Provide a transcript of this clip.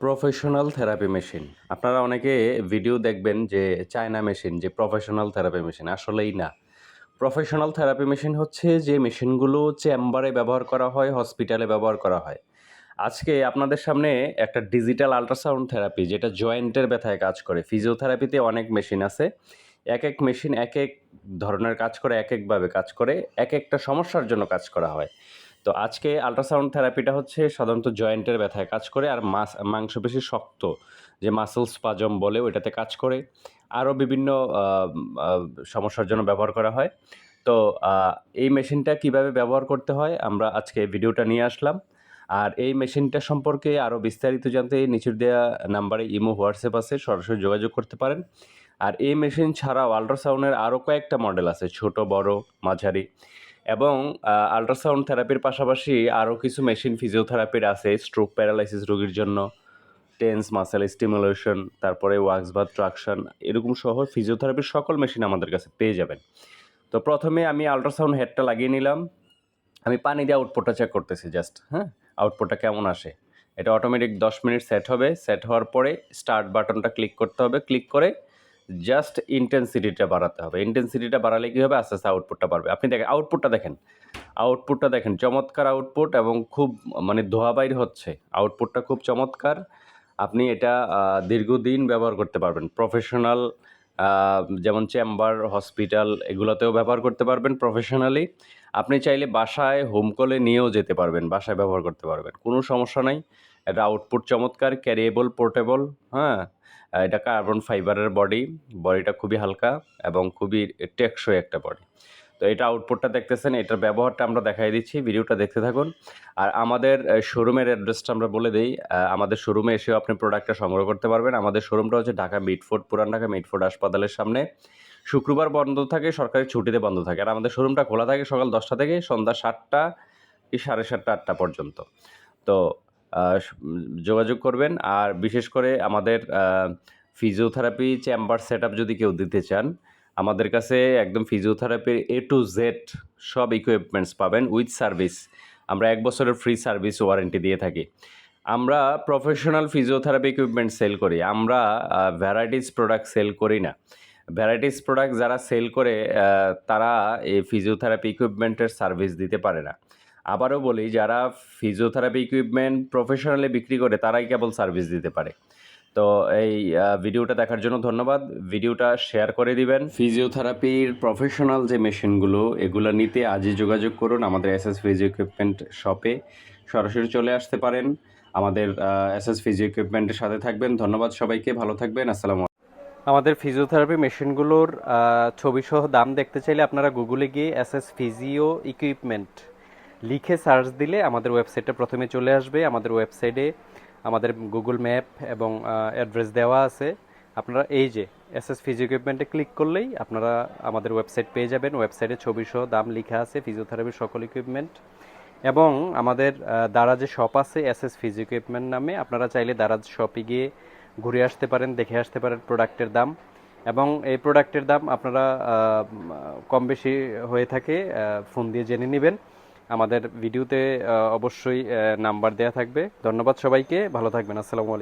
Professional therapy machine. আপনারা অনেকে video দেখবেন যে চায়না মেশিন, যে প্রফেশনাল থেরাপি মেশিন। আসলেই না। প্রফেশনাল থেরাপি মেশিন হচ্ছে যে মেশিনগুলো চেম্বারে ব্যবহার করা হয়, হসপিটালে ব্যবহার করা হয়। আজকে আপনাদের সামনে একটা ডিজিটাল আল্ট্রাসাউন্ড থেরাপি, যেটা জয়েন্টের ব্যথায় কাজ করে। ফিজিওথেরাপিতে অনেক মেশিন আছে। এক এক মেশিন এক এক ধরনের কাজ করে, এক একভাবে কাজ করে। এক একটা সমস্যার জন্য কাজ করা হয়। তো আজকে আল্ট্রাসাউন্ড থেরাপিটা হচ্ছে সাধারণত জয়েন্টের ব্যথায় কাজ করে আর মাস, মাংসপেশি শক্ত, যে মাসেল স্পাজম বলে ওইটাতে কাজ করে। আরও বিভিন্ন সমস্যার জন্য ব্যবহার করা হয়। তো এই মেশিনটা কীভাবে ব্যবহার করতে হয় আমরা আজকে ভিডিওটা নিয়ে আসলাম। আর এই মেশিনটা সম্পর্কে আরও বিস্তারিত জানতে নিচের দেওয়া নাম্বারে ইমো, হোয়াটসঅ্যাপ আছে, সরাসরি যোগাযোগ করতে পারেন। আর এই মেশিন ছাড়াও আল্ট্রাসাউন্ডের আরও কয়েকটা মডেল আছে, ছোট, বড়, মাঝারি। এবং আল্ট্রাসাউন্ড থেরাপির পাশাপাশি আরও কিছু মেশিন ফিজিওথেরাপির আছে স্ট্রোক প্যারালাইসিস রোগীর জন্য টেন্স মাসেল স্টিমুলেশন তারপরে ওয়াক্স বা ট্রাকশন এরকম সহ ফিজিওথেরাপির সকল মেশিন আমাদের কাছে পেয়ে যাবেন। তো প্রথমে আমি আল্ট্রাসাউন্ড হেডটা লাগিয়ে নিলাম। আমি পানি দিয়ে আউটপুটটা চেক করতেছি জাস্ট হ্যাঁ? আউটপুটটা কেমন আসে? এটা অটোমেটিক দশ মিনিট সেট হবে। সেট হওয়ার পরে স্টার্ট বাটনটা ক্লিক করতে হবে। ক্লিক করে জাস্ট ইন্টেন্সিটিটা বাড়াতে হবে। ইন্টেন্সিটিটা বাড়ালে কী হবে? আস্তে আস্তে আউটপুটটা বাড়বে। আপনি দেখেন আউটপুটটা দেখেন। আউটপুটটা দেখেন, চমৎকার আউটপুট এবং খুব মানে ধোয়া বাইর হচ্ছে। আউটপুটটা খুব চমৎকার। আপনি এটা দীর্ঘদিন ব্যবহার করতে পারবেন। প্রফেশনাল যেমন চেম্বার হসপিটাল এগুলোতেও ব্যবহার করতে পারবেন প্রফেশনালি আপনি চাইলে বাসায় হোম কলে নিয়েও যেতে পারবেন, বাসায় ব্যবহার করতে পারবেন। কোনো সমস্যা নাই। এটা আউটপুট চমৎকার ক্যারিয়েবল পোর্টেবল হ্যাঁ? এটা কার্বন ফাইবারের বডি বডিটা খুবই হালকা এবং খুবই টেকসই একটা বডি তো এটা আউটপুটটা দেখতেছেন, এটার ব্যবহারটা আমরা দেখাই দিচ্ছি, ভিডিওটা দেখতে থাকুন। আর আমাদের শোরুমের অ্যাড্রেসটা আমরা বলে দিই আমাদের শোরুমে এসেও আপনি প্রোডাক্টটা সংগ্রহ করতে পারবেন। আমাদের শোরুমটা হচ্ছে ঢাকা মিটফোর্ড, পুরান ঢাকা মিটফোর্ড হাসপাতালের সামনে। শুক্রবার বন্ধ থাকে, সরকারি ছুটিতে বন্ধ থাকে। আর আমাদের শোরুমটা খোলা থাকে সকাল দশটা থেকে সন্ধ্যা সাতটা কি সাড়ে সাতটা, আটটা পর্যন্ত। তো যোগাযোগ করবেন। আর বিশেষ করে আমাদের ফিজিওথেরাপি চেম্বার সেট যদি কেউ দিতে চান, আমাদের কাছে একদম ফিজিওথেরাপির এ টু জেড সব ইকুইপমেন্টস পাবেন উইথ সার্ভিস আমরা এক বছরের ফ্রি সার্ভিস ওয়ারেন্টি দিয়ে থাকি। আমরা প্রফেশনাল ফিজিওথেরাপি ইকুইপমেন্ট সেল করি। আমরা ভ্যারাইটিস প্রোডাক্ট সেল করি না। ভ্যারাইটিস প্রোডাক্ট যারা সেল করে তারা এই ফিজিওথেরাপি ইকুইপমেন্টের সার্ভিস দিতে পারে না। আবারও বলি, যারা ফিজিওথেরাপি ইকুইপমেন্ট প্রফেশনালি বিক্রি করে, তারাই কেবল সার্ভিস দিতে পারে। তো এই ভিডিওটা দেখার জন্য ধন্যবাদ। ভিডিওটা শেয়ার করে দিবেন। ফিজিওথেরাপির প্রফেশনাল যে মেশিনগুলো, এগুলো নিতে আজই যোগাযোগ করুন আমাদের এস এস ফিজিও ইকুইপমেন্ট শপে সরাসরি চলে আসতে পারেন। আমাদের এস এস ফিজিও ইকুইপমেন্টের সাথে থাকবেন। ধন্যবাদ সবাইকে, ভালো থাকবেন। আসসালামু আমাদের ফিজিওথেরাপি মেশিনগুলোর ছবিসহ দাম দেখতে চাইলে আপনারা গুগলে গিয়ে এস এস ফিজিও ইকুইপমেন্ট লিখে সার্চ দিলে আমাদের ওয়েবসাইটটা প্রথমে চলে আসবে, আমাদের ওয়েবসাইটে, আমাদের গুগল ম্যাপ এবং অ্যাড্রেস দেওয়া আছে। আপনারা এই যে এস এস ফিজিও ইকুইপমেন্টে ক্লিক করলেই আপনারা আমাদের ওয়েবসাইট পেয়ে যাবেন। ওয়েবসাইটে ছবি দাম লেখা আছে, ফিজিওথেরাপির সকল ইকুইপমেন্ট। এবং আমাদের দারাজে শপ আছে এস এস ফিজিও ইকুইপমেন্ট নামে। আপনারা চাইলে দারাজ শপে গিয়ে ঘুরে আসতে পারেন, দেখে আসতে পারেন প্রোডাক্টের দাম। এবং এই প্রোডাক্টের দাম আপনারা কম বেশি হয়ে থাকে ফোন দিয়ে জেনে নেবেন। আমাদের ভিডিওতে অবশ্যই নাম্বার দেওয়া থাকবে। ধন্যবাদ সবাইকে। ভালো থাকবেন। আসসালামু আলাইকুম।